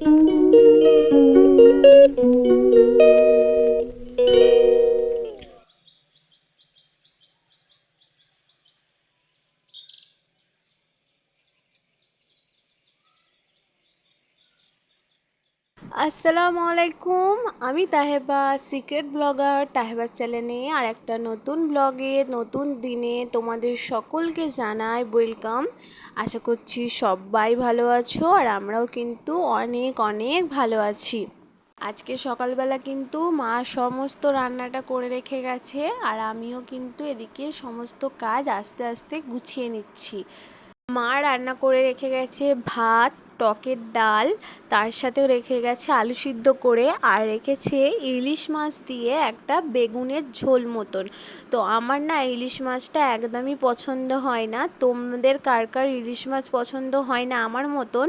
Música আসসালামু আলাইকুম আমি তাহেবা সিক্রেট ব্লগার তাহেবা চ্যানেলে আর একটা নতুন ব্লগে নতুন দিনে তোমাদের সকলকে জানাই ওয়েলকাম আশা করছি সবাই ভালো আছো আর আমরাও কিন্তু অনেক অনেক ভালো আছি। আজকে সকালবেলা কিন্তু মা সমস্ত রান্নাটা করে রেখে গেছে আর আমিও কিন্তু এদিকে সমস্ত কাজ আস্তে আস্তে গুছিয়ে নিচ্ছি। মা রান্না করে রেখে গেছে ভাত টকের ডাল, তার সাথেও রেখে গেছে আলু সিদ্ধ করে আর রেখেছে ইলিশ মাছ দিয়ে একটা বেগুনের ঝোল মতন। তো আমার না ইলিশ মাছটা একদমই পছন্দ হয় না। তোমাদের কার কার ইলিশ মাছ পছন্দ হয় না আমার মতন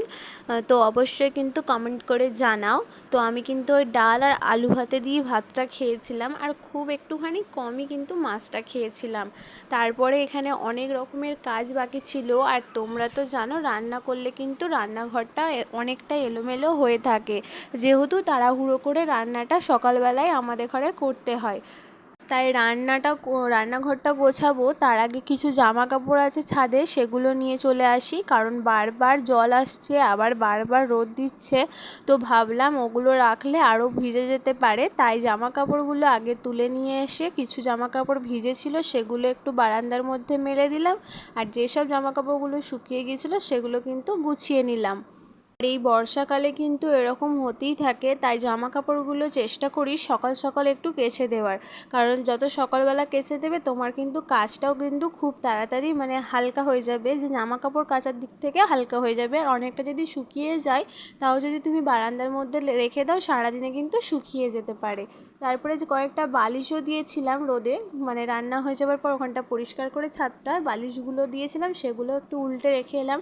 তো অবশ্যই কিন্তু কমেন্ট করে জানাও। তো আমি কিন্তু ওই ডাল আর আলু ভাতে দিয়ে ভাতটা খেয়েছিলাম আর খুব একটুখানি কমই কিন্তু মাছটা খেয়েছিলাম। তারপরে এখানে অনেক রকমের কাজ বাকি ছিল আর তোমরা তো জানো রান্না করলে কিন্তু রান্নাঘর ঘরটা অনেকটা এলোমেলো হয়ে থাকে। যেহেতু তাড়াহুড়ো করে রান্নাটা সকালবেলায় আমাদের ঘরে করতে হয়। তাই রান্নাটা রান্নাঘরটা গোছাবো। তার আগে কিছু জামা কাপড় আছে ছাদে, সেগুলো নিয়ে চলে আসি। কারণ বারবার জল আসছে, আবার বারবার রোদ দিচ্ছে। তো ভাবলাম ওগুলো রাখলে আরও ভিজে যেতে পারে। তাই জামা কাপড়গুলো আগে তুলে নিয়ে এসে কিছু জামা কাপড় ভিজে ছিল সেগুলো একটু বারান্দার মধ্যে মেলে দিলাম। আর যেসব জামা কাপড়গুলো শুকিয়ে গিয়েছিল, সেগুলো কিন্তু গুছিয়ে নিলাম। এই বর্ষাকালে কিন্তু এরকম হতেই থাকে, তাই জামা কাপড়গুলো চেষ্টা করি সকাল সকাল একটু কেচে দেওয়ার। কারণ যত সকালবেলা কেচে দেবে, তোমার কিন্তু কাজটাও কিন্তু খুব তাড়াতাড়ি মানে হালকা হয়ে যাবে। যে জামা কাপড় কাচার দিক থেকে হালকা হয়ে যাবে। আর অনেকটা যদি শুকিয়ে যায়, তাও যদি তুমি বারান্দার মধ্যে রেখে দাও, সারাদিনে কিন্তু শুকিয়ে যেতে পারে। তারপরে যে কয়েকটা বালিশও দিয়েছিলাম রোদে মানে রান্না হয়ে যাওয়ার পর ওখানটা পরিষ্কার করে ছাদটা, বালিশগুলো দিয়েছিলাম, সেগুলো একটু উল্টে রেখে এলাম।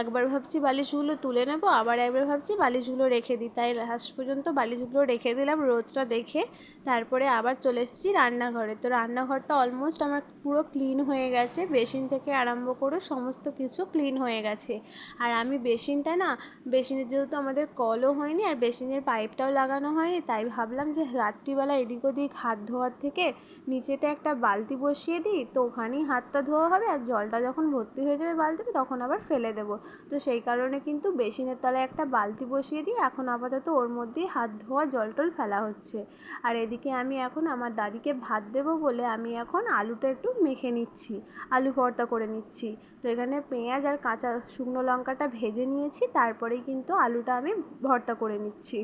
একবার ভাবছি বালিশগুলো তুলে নেব আবার একবার ভাবছি বালিশগুলো রেখে দিই। তাই লাস্ট পর্যন্ত বালিশগুলো রেখে দিলাম, রোদটা দেখে তারপরে আবার চলে এসেছি রান্নাঘরে। তো রান্নাঘরটা অলমোস্ট আমার পুরো ক্লিন হয়ে গেছে, বেসিন থেকে আরম্ভ করে সমস্ত কিছু ক্লিন হয়ে গেছে। আর আমি বেসিনটা না, বেসিনের যেহেতু আমাদের কলও হয়নি আর বেসিনের পাইপটাও লাগানো হয়নি, তাই ভাবলাম যে রাত্রিবেলা এদিক ওদিক হাত ধোয়ার থেকে নিচেতে একটা বালতি বসিয়ে দিই, তো ওখানেই হাতটা ধোয়া হবে আর জলটা যখন ভর্তি হয়ে যাবে বালতিতে তখন আবার ফেলে দেবো। তো সেই কারণে কিন্তু বেসিনের তলায় একটা বালতি বসিয়ে দিই এখন আপাতত ওর মধ্যেই হাত ধোয়া, জল টল ফেলা হচ্ছে। আর এদিকে আমি এখন আমার দাদিকে ভাত দেব বলে আমি এখন আলুটা একটু মেখে নিচ্ছি, আলু ভর্তা করে নিচ্ছি। তো এখানে পেঁয়াজ আর কাঁচা শুকনো লঙ্কাটা ভেজে নিয়েছি, তারপরেই কিন্তু আলুটা আমি ভর্তা করে নিচ্ছি।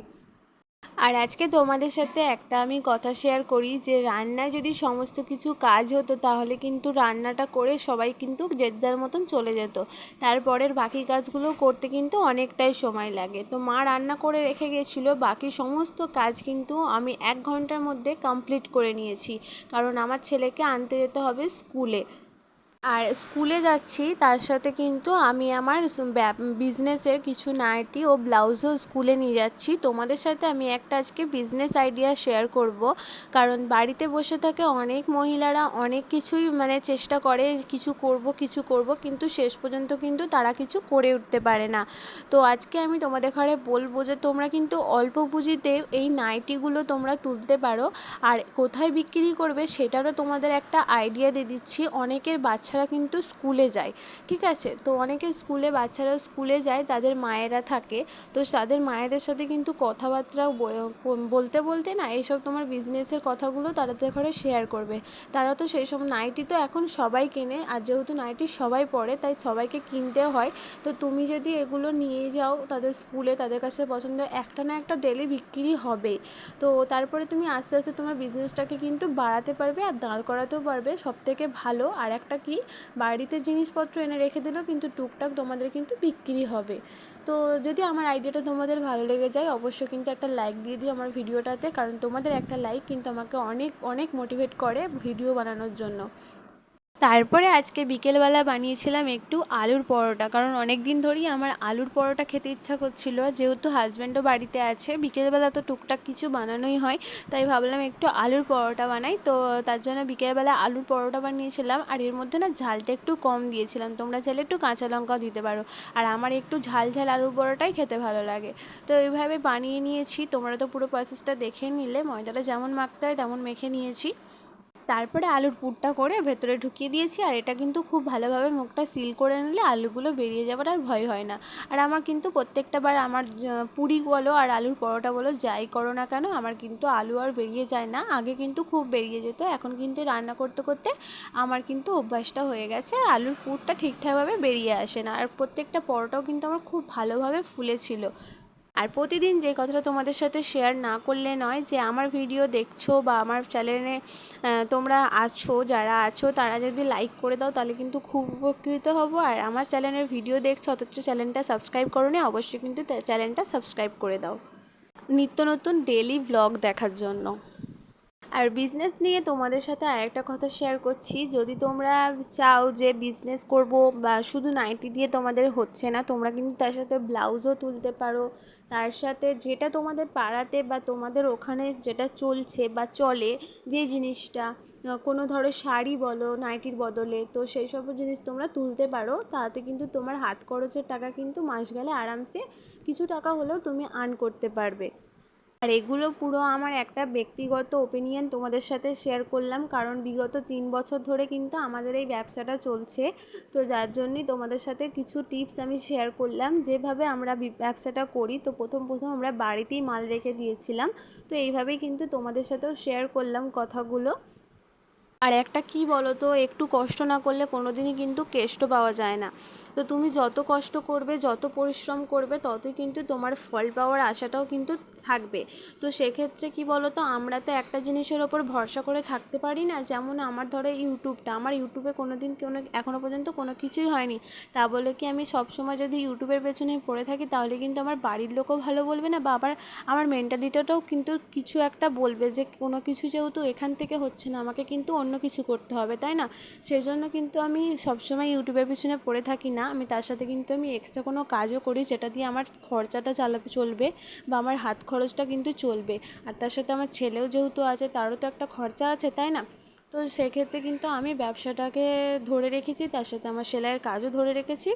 আর আজকে তোমাদের সাথে একটা আমি কথা শেয়ার করি যে রান্নায় যদি সমস্ত কিছু কাজ হতো তাহলে কিন্তু রান্নাটা করে সবাই কিন্তু যার মতন চলে যেত। তারপরের বাকি কাজগুলো করতে কিন্তু অনেকটাই সময় লাগে। তো মা রান্না করে রেখে গেছিল, বাকি সমস্ত কাজ কিন্তু আমি এক ঘণ্টার মধ্যে কমপ্লিট করে নিয়েছি। কারণ আমার ছেলেকে আনতে যেতে হবে স্কুলে। আর স্কুলে যাচ্ছি, তার সাথে কিন্তু আমি আমার বিজনেসের কিছু নাইটি ও ব্লাউজও স্কুলে নিয়ে যাচ্ছি। তোমাদের সাথে আমি একটা আজকে বিজনেস আইডিয়া শেয়ার করব। কারণ বাড়িতে বসে থাকে অনেক মহিলারা অনেক কিছুই মানে চেষ্টা করে, কিছু করব কিছু করব, কিন্তু শেষ পর্যন্ত কিন্তু তারা কিছু করে উঠতে পারে না। তো আজকে আমি তোমাদের ঘরে বলব যে, তোমরা কিন্তু অল্প পুঁজিতে এই নাইটিগুলো তোমরা তুলতে পারো। আর কোথায় বিক্রি করবে সেটারও তোমাদের একটা আইডিয়া দিয়ে দিচ্ছি। অনেকের বাচ্চা বাচ্চারা কিন্তু স্কুলে যায়, ঠিক আছে? তো অনেকে স্কুলে বাচ্চারা স্কুলে যায়, তাদের মায়েরা থাকে, তো তাদের মায়েদের সাথে কিন্তু কথাবার্তা বলতে বলতে না, এইসব তোমার বিজনেসের কথাগুলো তাদের ঘরে শেয়ার করবে। তারা তো সেই সব নাইটি তো এখন সবাই কেনে, আর যেহেতু নাইটি সবাই পরে তাই সবাইকে কিনতে হয়। তো তুমি যদি এগুলো নিয়ে যাও তাদের স্কুলে, তাদের কাছে পছন্দ, একটা না একটা ডেলি বিক্রি হবে। তো তারপরে তুমি আস্তে আস্তে তোমার বিজনেসটাকে কিন্তু বাড়াতে পারবে, আর দাঁড় করাতেও পারবে। সব থেকে ভালো আর একটা কি? বাড়িতে জিনিসপত্র এনে রেখে দিলেও কিন্তু টুকটাক তোমাদের কিন্তু বিক্রি হবে। তো যদি আমার আইডিয়াটা তোমাদের ভালো লেগে যায়, অবশ্যই কিন্তু একটা লাইক দিয়ে দিও আমার ভিডিওটাতে, কারণ তোমাদের একটা লাইক কিন্তু আমাকে অনেক অনেক মোটিভেট করে ভিডিও বানানোর জন্য। তারপরে আজকে বিকেলবেলা বানিয়েছিলাম একটু আলুর পরোটা। কারণ অনেক দিন ধরেই আমার আলুর পরোটা খেতে ইচ্ছা করছিল। যেহেতু হাজব্যান্ডও বাড়িতে আছে, বিকেলবেলা তো টুকটাক কিছু বানানোই হয়। তাই ভাবলাম একটু আলুর পরোটা বানাই। তো তার জন্য বিকেলবেলা আলুর পরোটা বানিয়েছিলাম। আর এর মধ্যে না ঝালটা একটু কম দিয়েছিলাম। তোমরা চাইলে একটু কাঁচা লঙ্কাও দিতে পারো। আর আমার একটু ঝাল ঝাল আলুর পরোটাই খেতে ভালো লাগে। তো এইভাবে বানিয়ে নিয়েছি। তোমরা তো পুরো প্রসেসটা দেখে নিলে। ময়দাটা যেমন মাখতে হয়, তেমন মেখে নিয়েছি। তারপরে আলুর পুরটা করে ভেতরে ঢুকিয়ে দিয়েছি, আর এটা কিন্তু খুব ভালোভাবে মুখটা সিল করে নিলে আলুগুলো বেরিয়ে যাবার আর ভয় হয় না। আর আমার কিন্তু প্রত্যেকটা বার আমার পুরি বলো আর আলুর পরোটা বলো যাই করো না কেন, আমার কিন্তু আলু আর বেরিয়ে যায় না। আগে কিন্তু খুব বেরিয়ে যেত, এখন কিন্তু রান্না করতে করতে আমার কিন্তু অভ্যাসটা হয়ে গেছে আর আলুর পুরটা ঠিকঠাকভাবে বেরিয়ে আসে না। আর প্রত্যেকটা পরোটাও কিন্তু আমার খুব ভালোভাবে ফুলেছিল। আর প্রতিদিন যে কথাটা তোমাদের সাথে শেয়ার না করলে নয় যে আমার ভিডিও দেখছ বা আমার চ্যানেলে তোমরা আছো, যারা আছো, তারা যদি লাইক করে দাও তাহলে কিন্তু খুব উপকৃত হব। আর আমার চ্যানেলের ভিডিও দেখছ, অথচ চ্যানেলটা সাবস্ক্রাইব করো নি, অবশ্যই কিন্তু চ্যানেলটা সাবস্ক্রাইব করে দাও। নিত্য নতুন ডেলি ব্লগ দেখার জন্য। আর বিজনেস নিয়ে তোমাদের সাথে আরেকটা কথা শেয়ার করছি। যদি তোমরা চাও যে বিজনেস করব বা শুধু নাইটি দিয়ে তোমাদের হচ্ছে না, তোমরা কিন্তু তার সাথে ব্লাউজও তুলতে পারো। তার সাথে যেটা তোমাদের পাড়াতে বা তোমাদের ওখানে যেটা চলছে বা চলে, যে জিনিসটা কোনো ধরো শাড়ি বলো নাইটির বদলে, তো সেই সব জিনিস তোমরা তুলতে পারো। তাতে কিন্তু তোমার হাত খরচের টাকা কিন্তু মাস গেলে আরামসে কিছু টাকা হলেও তুমি আর্ন করতে পারবে। আর এগুলো পুরো আমার একটা ব্যক্তিগত ওপিনিয়ন তোমাদের সাথে শেয়ার করলাম। কারণ বিগত তিন বছর ধরে কিন্তু আমাদের এই ব্যবসাটা চলছে। তো যার জন্যই তোমাদের সাথে কিছু টিপস আমি শেয়ার করলাম। যেভাবে আমরা ব্যবসাটা করি, তো প্রথম প্রথম আমরা বাড়িতেই মাল রেখে দিয়েছিলাম। তো এইভাবেই কিন্তু তোমাদের সাথেও শেয়ার করলাম কথাগুলো। আর একটা কি বলো তো একটু কষ্ট না করলে কোনো দিনই কিন্তু কেষ্ট পাওয়া যায় না। তো তুমি যত কষ্ট করবে, যত পরিশ্রম করবে, ততই কিন্তু তোমার ফল পাওয়ার আশাটাও কিন্তু থাকবে। তো সেক্ষেত্রে কি বলো তো আমরা তো একটা জিনিসের ওপর ভরসা করে থাকতে পারি না। যেমন আমার ধরো ইউটিউবটা, আমার ইউটিউবে কোনো দিন কোনো এখনও পর্যন্ত কোনো কিছুই হয়নি। তা বলে কি আমি সবসময় যদি ইউটিউবের পেছনে পড়ে থাকি, তাহলে কিন্তু আমার বাড়ির লোকও ভালো বলবে না? বা আবার আমার মেন্টালিটিটাও কিন্তু কিছু একটা বলবে যে, কোনো কিছু যেহেতু এখান থেকে হচ্ছে না, আমাকে কিন্তু অন্য কিছু করতে হবে, তাই না? সেজন্য কিন্তু আমি সবসময় ইউটিউবের পিছনে পড়ে থাকি না। আমি তার সাথে কিন্তু আমি এক্সট্রা কোনো কাজও করি যেটা দিয়ে আমার খরচাটা চালাবে চলবে বা আমার হাত খরচটা কিন্তু চলবে। আর তার সাথে আমার ছেলেও যেহেতু আছে, তারও তো একটা খরচা আছে, তাই না? তো সেক্ষেত্রে কিন্তু আমি ব্যবসাটাকে ধরে রেখেছি, তার সাথে আমার সেলাইয়ের কাজও ধরে রেখেছি।